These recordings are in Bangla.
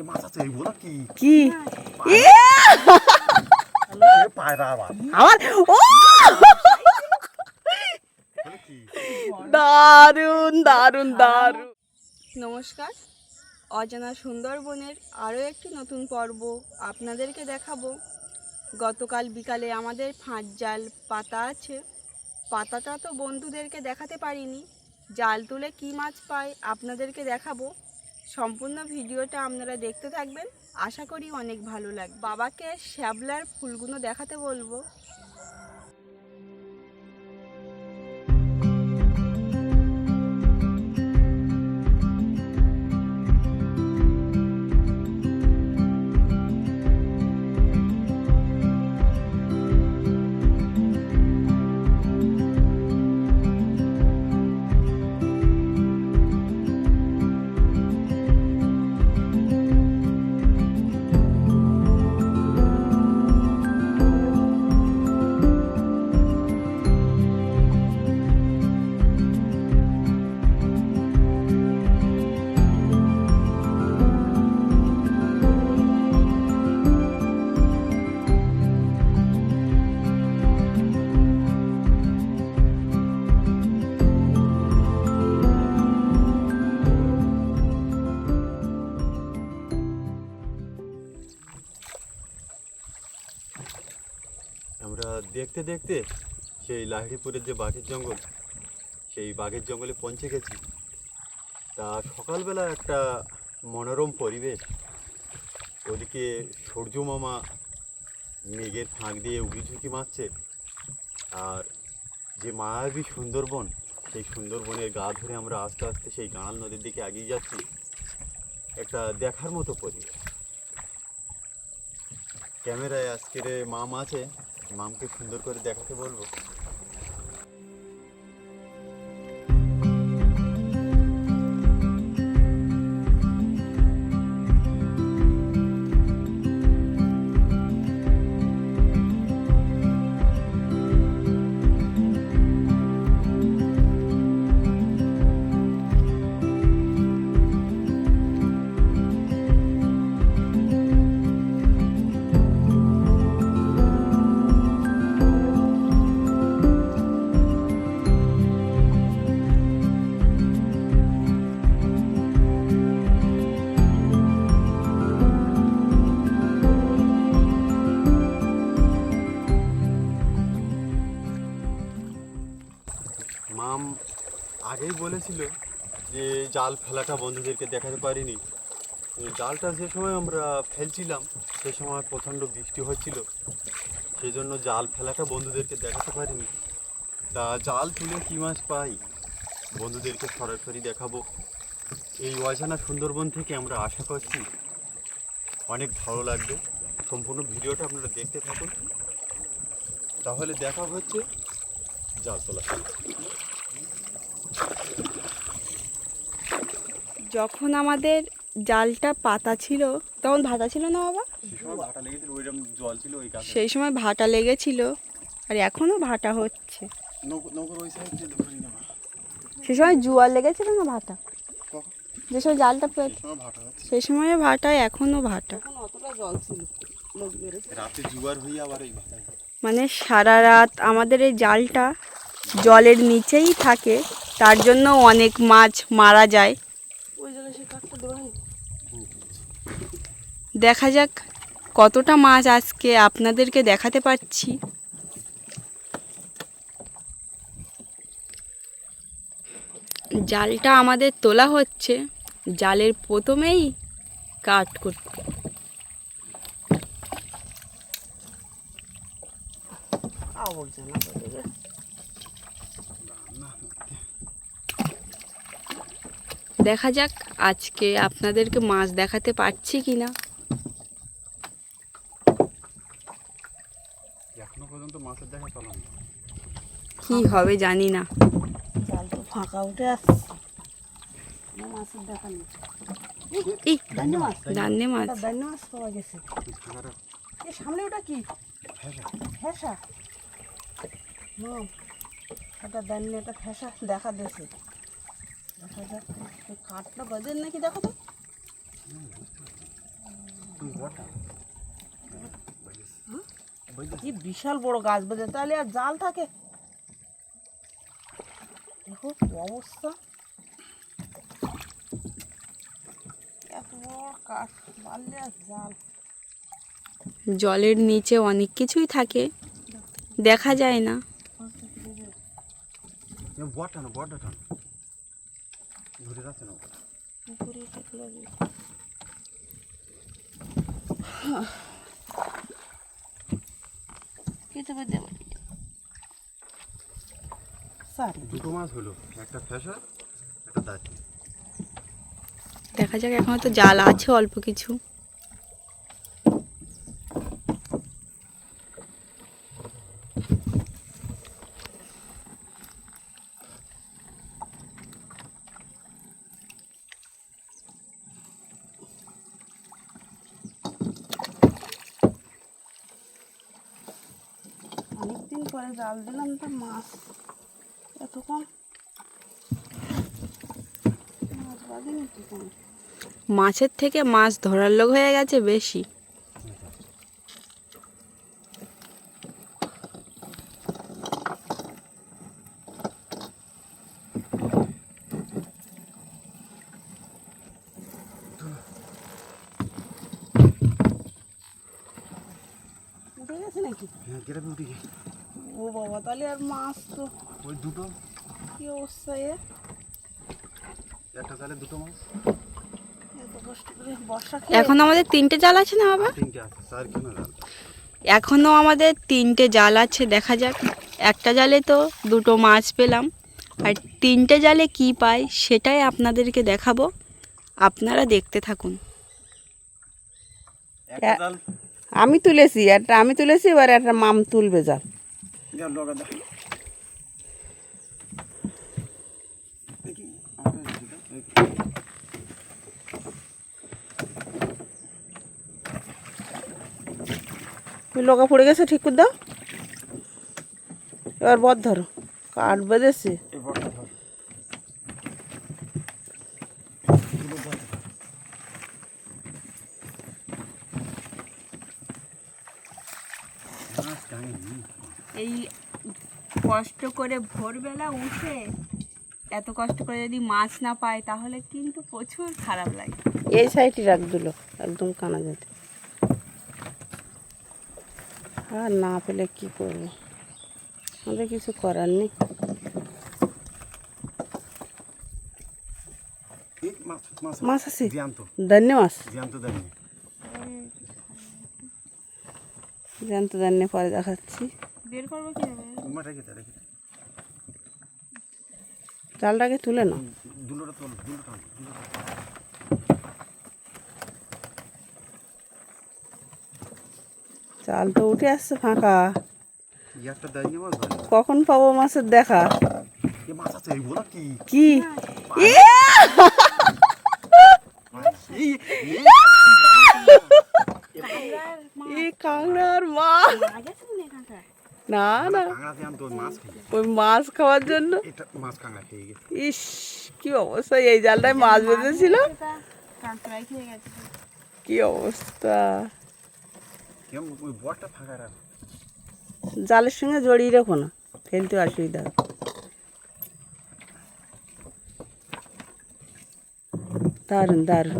এ মাছ আছে এইগুলো কি কি এ, এ পায়রা আবার আমার ও এগুলো কি দারুণ দারুণ দারুণ নমস্কার। অজানা সুন্দরবনের আরও একটি নতুন পর্ব আপনাদেরকে দেখাবো। গতকাল বিকালে আমাদের ফাঁস জাল পাতা আছে। পাতাটা তো বন্ধুদেরকে দেখাতে পারিনি। জাল তুলে কী মাছ পাই আপনাদেরকে দেখাবো। সম্পূর্ণ ভিডিওটা আপনারা দেখতে থাকবেন। আশা করি অনেক ভালো লাগবে। বাবাকে শ্যাবলার ফুলগুলো দেখাতে বলব। সেই লাহিড়িপুরের যে বাঘের জঙ্গল, সেই বাঘের জঙ্গলে পৌঁছে গেছি। তা সকালবেলা একটা মনোরম পরিবেশ। ওদিকে সূর্য মামা মেঘের ফাঁক দিয়ে উঁকি ঝুঁকি মারছে। আর যে মায়াবী সুন্দরবন, সেই সুন্দরবনের গা ধরে আমরা আস্তে আস্তে সেই গাঁড়াল নদীর দিকে এগিয়ে যাচ্ছি। একটা দেখার মতো পরিবেশ। ক্যামেরায় আজকের মাম আছে। মামকে সুন্দর করে দেখাতে বলব। আগেই বলেছিল যে জাল ফেলাটা বন্ধুদেরকে দেখাতে পারিনি। জালটা যে সময় আমরা ফেলছিলাম, সে সময় প্রচণ্ড বৃষ্টি হচ্ছিল। সেই জন্য জাল ফেলাটা বন্ধুদেরকে দেখাতে পারিনি। তা জাল তুলে কী মাছ পাই? বন্ধুদেরকে সরাসরি দেখাবো। এই অজানা সুন্দরবন থেকে আমরা আশা করছি অনেক ভালো লাগবে। সম্পূর্ণ ভিডিওটা আপনারা দেখতে থাকুন। তাহলে দেখা হচ্ছে জাল তোলা যখন আমাদের জালটা পাতা ছিল তখন ভাটা ছিল না বাবা? সে সময় ভাটা লেগেছিল ওইরকম জল ছিল ওই গাছে সেই সময় ভাটা লেগেছিল আর এখনও ভাটা হচ্ছে। সেই সময় জোয়ার লেগেছিল না ভাটা? যে সময় জালটা সে সেই সময় ভাটা এখনও ভাটা। মানে সারা রাত আমাদের এই জালটা জলের নিচেই থাকে তার জন্য অনেক মাছ মারা যায়। দেখা যাক কতটা মাছ আজকে আপনাদেরকে দেখাতে পারছি জালটা আমাদের তোলা হচ্ছে জালের প্রথমেই কাট করতে। দেখা যাক আজকে আপনাদেরকে মাছ দেখাতে পারছি কি না। কি হবে জানি না। জাল তো ফাঁকা উঠে আসছে। মাছের দেখা নেই। এই দান্নে মাছ। দান্নে মাছ। পাওয়া গেছে। এ সামনে ওটা কি? দান্নে একটা দেখা দিয়েছে। কাঠটা গজের নাকি দেখো তো? কি বিশাল বড় গাছ বেঁধে তাহলে আর জাল থাকে? দেখো অবস্থা। এত বড় কাঠ বাড়লে আর জাল। জলের নিচে অনেক কিছুই থাকে। দেখা যায় না। বটা না। বটা টান না পুকুরে কেটে দেবো? দুটো মাছ হলো একটা ফ্যাশা একটা দাঁতি দেখা যাক এখনও তো জাল আছে অল্প কিছু। পরে জাল দিলাম তো মাছ এত কম মাছ বাঁধেনি কি কম মাছের থেকে মাছ ধরার লোক হয়ে গেছে বেশি। উঠে গেছে নাকি? হ্যাঁ গ্রামে উঠে গেছে। ও বাবা তাহলে আর মাছ তো ওই দুটো। কি অবস্থা এ? একটা জালে দুটো মাছ। এত কষ্ট করে বর্ষা খেয়ে এখন আমাদের তিনটে জাল আছে না বাবা? তিনটে আছে চার কেনা জাল। এখনও আমাদের তিনটে জাল আছে দেখা যাক। একটা জালে তো দুটো মাছ পেলাম। আর তিনটে জালে কি পাই সেটাই আপনাদেরকে দেখাবো। আপনারা দেখতে থাকুন। আমি তুলেছি একটা আমি তুলেছি এবার একটা মাম তুলবে জাল। জাল লগা দাও দেখি ওই লগা পড়ে গেছে ঠিক করে দাও এবার বদ ধরো কাঠ বেঁধেছে এই বড়টা এই কষ্ট করে ভোরবেলা উঠে এত কষ্ট করে যদি মাছ না পায় তাহলে কিন্তু প্রচুর খারাপ লাগে। এই সাইডে রাখ দিল একদম কানা যেতে আর না পেলে কি করব? আমাদের কিছু করার নেই। মাছ মাছ মাছ আছে? জ্যান্ত। ধন্য মাছ? জ্যান্ত দেয়নি জ্যান্ত ধন্য পরে দেখাচ্ছি। বের করব কীভাবে? উমা রেখে দে রেখে দে। জালটাকে তুলে নাও। দুলোটা তোল দুলোটা দুলোটা জাল তো উঠে আসছে ফাঁকা। কখন পাবো মাছের দেখা? কি? কাঁকড়ার মা। না না। ওই মাছ খাওয়ার জন্য? ইস কি অবস্থা? এই জালটায় মাছ বেঁধেছিল? কি অবস্থা? জালের সঙ্গে জড়িয়ে রাখো না। ফেলতে অসুবিধা। হবে। দারুণ দারুণ।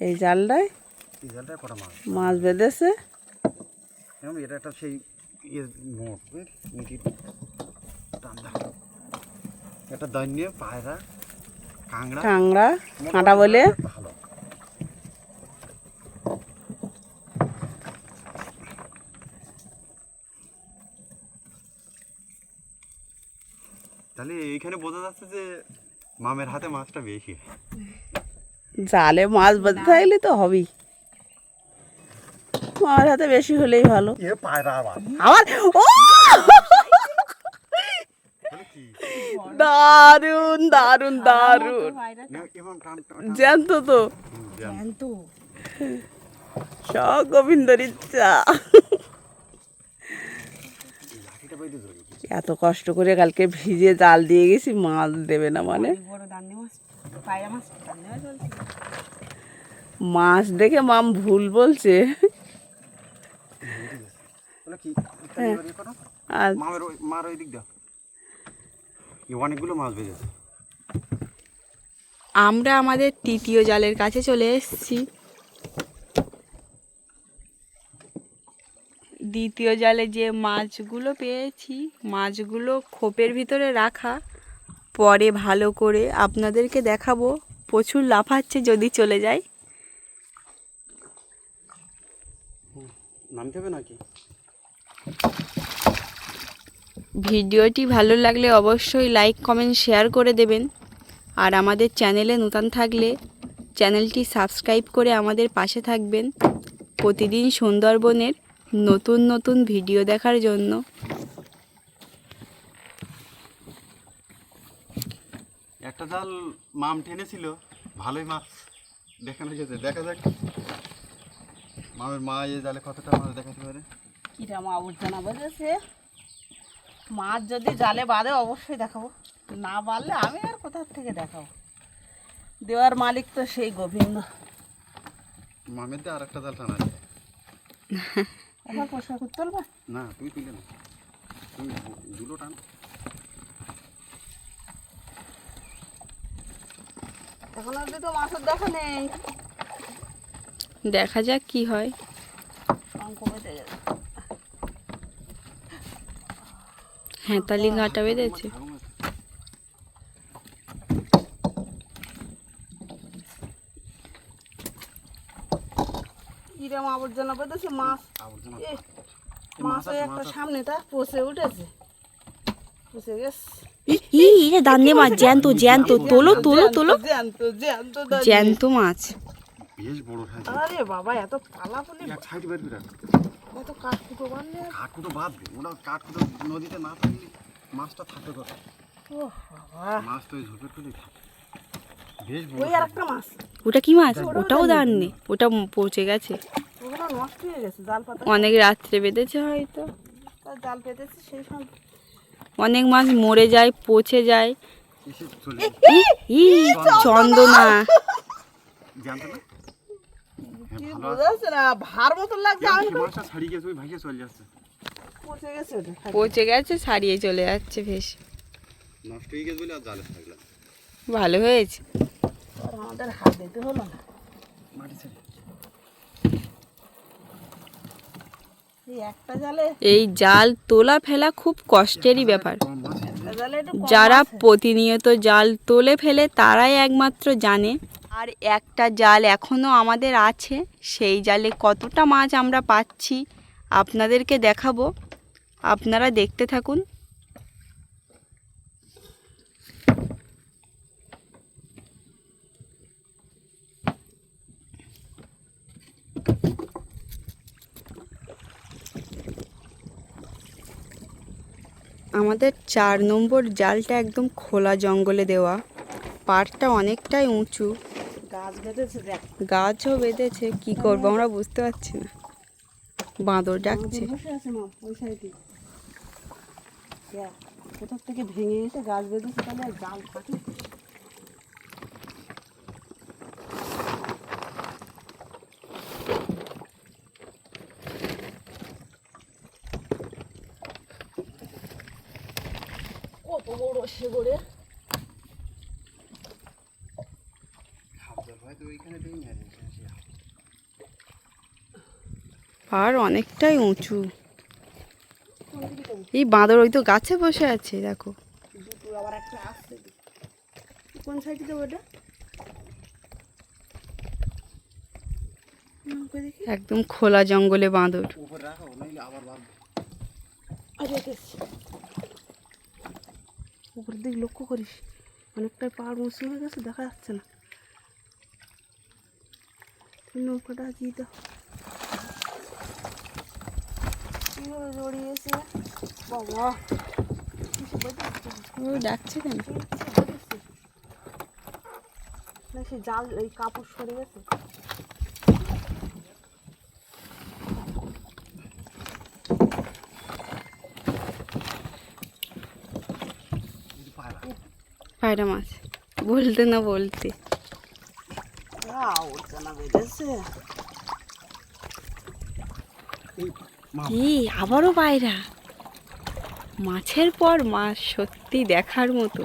এই জালটায় মাছ? বেঁধেছে। এটা একটা সেই ইয়ে মোট বুঝলি? মুরগির টান্দা এটা দৈন্য পায়রা কাঁকড়া। কাঁংড়া কাঁটা বলে। ভালো। তাহলে এইখানে বোঝা যাচ্ছে যে মামের হাতে মাছটা বেশি। জালে মাছ বেঁধে থাকলে তো হবেই। আমার হাতে বেশি হলেই ভালো। আবার। আমার ও! কি দারুণ দারুণ দারুণ। এমন টান টান জ্যান্ত তো। জ্যান্ত। সব গোবিন্দর ইচ্ছা এত কষ্ট করে কালকে ভিজে জাল দিয়ে গেছি মাছ দেবে না মানে। মাছ দেখে মাম ভুল বলছে বলে কি হ্যাঁ। এবার ইয়ে করো। আর মামের ওই মার ওই দিক দাও অনেকগুলো মাছ বেজেছে আমরা আমাদের তৃতীয় জালের কাছে চলে এসেছি। দ্বিতীয় জালে যে মাছগুলো পেয়েছি মাছগুলো খোপের ভিতরে রাখা। পরে ভালো করে আপনাদেরকে দেখাবো। প্রচুর লাফাচ্ছে যদি চলে যায়। নামতে হবে নাকি? ভিডিওটি ভালো লাগলে অবশ্যই লাইক, কমেন্ট, শেয়ার করে দেবেন। আর আমাদের চ্যানেলে নতুন থাকলে চ্যানেলটি সাবস্ক্রাইব করে আমাদের পাশে থাকবেন। প্রতিদিন সুন্দরবনের নতুন নতুন ভিডিও দেখার জন্য। একটা জাল মাম টেনেছিল, ভালোই মাছ দেখানো গেছে দেখা যাক, মামের মা এই জালে কতটা মাছ দেখাতে পারে। কিরম আবর্জনা বেজেছে মাছ যদি জালে বাঁধে অবশ্যই দেখাবো। না বাঁধলে আমি আর কোথার থেকে দেখাবো? দেওয়ার মালিক তো সেই গোবিন্দ। মামের দিয়ে আর একটা জাল টানা আছে। আবার পরিষ্কার করতে পারবে না তুই তুলে না তুমি দুটো টান। এখন অব্দি তো মাছের দেখা নেই। দেখা যাক কি হয়। বেঁধে হ্যাঁ তালি ঘাটা বেঁধেছে। মাছ। কিরম আবর্জনা বেঁধেছে মাছ? মাছ একটা আছে। সামনেটা পচে উঠেছে। পচে গেছে। ই দান্নে মাছ জ্যান্ত জ্যান্ত তোলো তোলো তোলো। জ্যান্ত জ্যান্ত জ্যান্ত মাছ। বেশ বড় আরে বাবা এত পালাপুলি এক এত কাঠকুটো কাঠকুটো বাঁধবে ওরা কাঠকুটো নদীতে না থাকলে মাছটা ও বাবা। মাছ তো ওই ঝোপের তুলে বেশ ওই আর একটা মাছ। ওটা কি মাছ? ওটাও দাঁড়নে ওটা পৌঁছে গেছে। ওগুলো নষ্ট হয়ে গেছে জাল পাতা। অনেক রাত্রে বেঁধেছে হয়তো। জাল পেতেছে সেই সময় অনেক মাছ মরে যায় পচে যায়। চন্দনা। জানতো না? পচে গেছে ছাড়িয়ে চলে যাচ্ছে বেশ নষ্ট হয়ে গেছে বলে আর জালে থাকলাম। ভালো হয়েছে। আমাদের হাত দিতে হলো না। মাটি ছেড়ে। এই একটা জালে এই জাল তোলা ফেলা খুব কষ্টেরই ব্যাপার। যারা প্রতিনিয়ত জাল তোলে ফেলে তারাই একমাত্র জানে। আর একটা জাল এখনও আমাদের আছে। সেই জালে কতটা মাছ আমরা পাচ্ছি আপনাদেরকে দেখাবো। আপনারা দেখতে থাকুন। আমাদের চার নম্বর জালটা একদম খোলা জঙ্গলে দেওয়া। পাড়টা অনেকটাই উঁচু। গাছ বেঁধেছে দেখ। গাছও বেঁধেছে কি করব আমরা বুঝতে পারছি না। বাঁদর ডাকছে। কোথার থেকে ভেঙে এসে গাছ বেঁধেছে তাহলে জাল থাকে কত বড় সেগড়ে খাবার হয়তো পাড় অনেকটাই উঁচু। এই বাঁদর ওই তো গাছে বসে আছে দেখো। আবার একটা আসছে কোন সাইডে দেবো দেখি। একদম খোলা জঙ্গলে বাঁদর। উপরে রাখো নাইলে আবার বাঁধবে। আরে বেশ উপর দিক লক্ষ্য করিস। অনেকটাই পাহাড় মুছে হয়ে গেছে দেখা যাচ্ছে না। নৌকাটা দিয়ে দাও কীভাবে জড়িয়েছে বাবা? ও ডাকছে কেন? না সে জাল এই কাপড় সরে গেছে পায়রা মাছ বলতে না বলতে কি? আবারও পায়রা মাছের পর মাছ সত্যি দেখার মতো।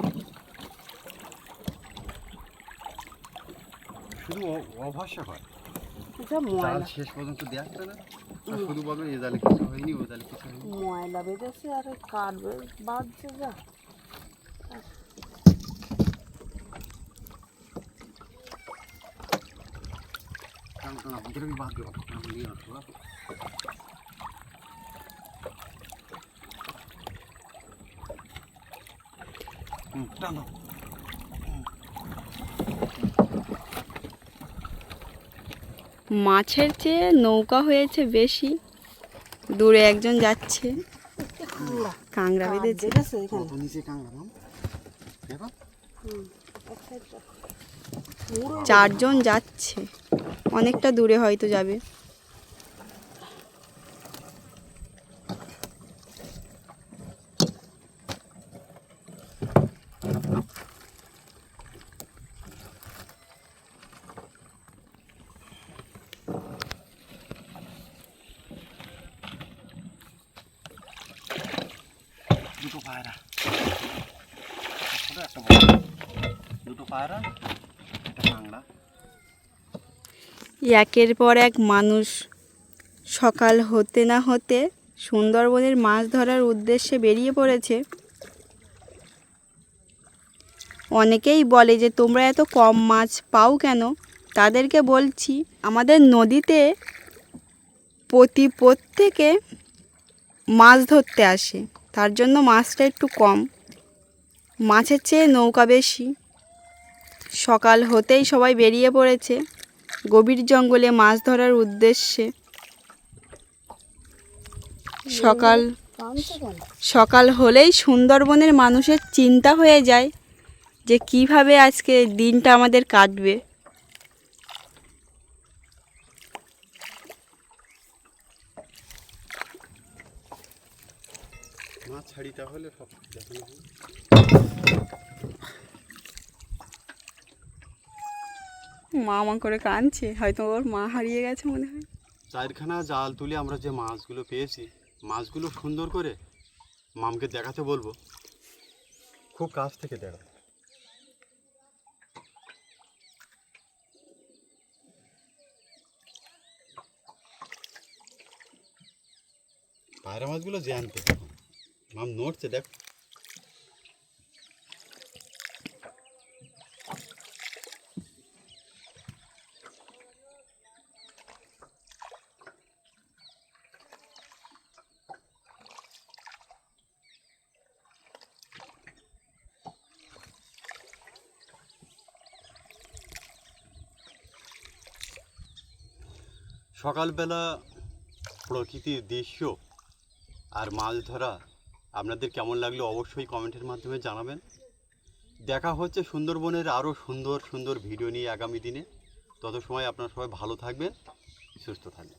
শুধু জাল ময়লা। শেষ পর্যন্ত দেখবে না? শুধু বলবে এ জালে কিছু হয়নি ও জালে কিছু হয়নি। ময়লা বেঁধেছে আর কাটবে বাঁধছে যা। হুম টান মাছের চেয়ে নৌকা হয়েছে বেশি। দূরে একজন যাচ্ছে। কাংড়া বেঁধেছে। চারজন যাচ্ছে। অনেকটা দূরে হয়তো যাবে। দুটো পায়রা। একটা দুটো পায়রা একটা কাংড়া একের পর এক মানুষ। সকাল হতে না হতে সুন্দরবনের মাছ ধরার উদ্দেশ্যে বেরিয়ে পড়েছে। অনেকেই বলে যে, তোমরা এত কম মাছ পাও কেন? তাদেরকে বলছি, আমাদের নদীতে প্রতি প্রত্যেকে মাছ ধরতে আসে। তার জন্য মাছটা একটু কম। মাছের চেয়ে নৌকা বেশি। সকাল হতেই সবাই বেরিয়ে পড়েছে। গভীর জঙ্গলে মাছ ধরার উদ্দেশ্যে সকাল সকাল হলেই সুন্দরবনের মানুষের চিন্তা হয়ে যায় যে কীভাবে আজকে দিনটা আমাদের কাটবে। মাছ ছাড়ি তাহলে সব দেখানো হবে। মা মা করে কাঁদছে। হয়তো ওর মা হারিয়ে গেছে মনে হয়। চারখানা জাল তুলে আমরা যে মাছগুলো পেয়েছি, মাছগুলো সুন্দর করে মামকে দেখাতে বলব। খুব কাছ থেকে দেখা। পায়রা মাছগুলো জ্যান্ত মাম নড়ছে, দেখ। সকালবেলা প্রকৃতির দৃশ্য আর মাছ ধরা আপনাদের কেমন লাগল অবশ্যই কমেন্টের মাধ্যমে জানাবেন। দেখা হচ্ছে সুন্দরবনের আরও সুন্দর সুন্দর ভিডিও নিয়ে আগামী দিনে। তত সময় আপনারা সবাই ভালো থাকবেন, সুস্থ থাকবেন।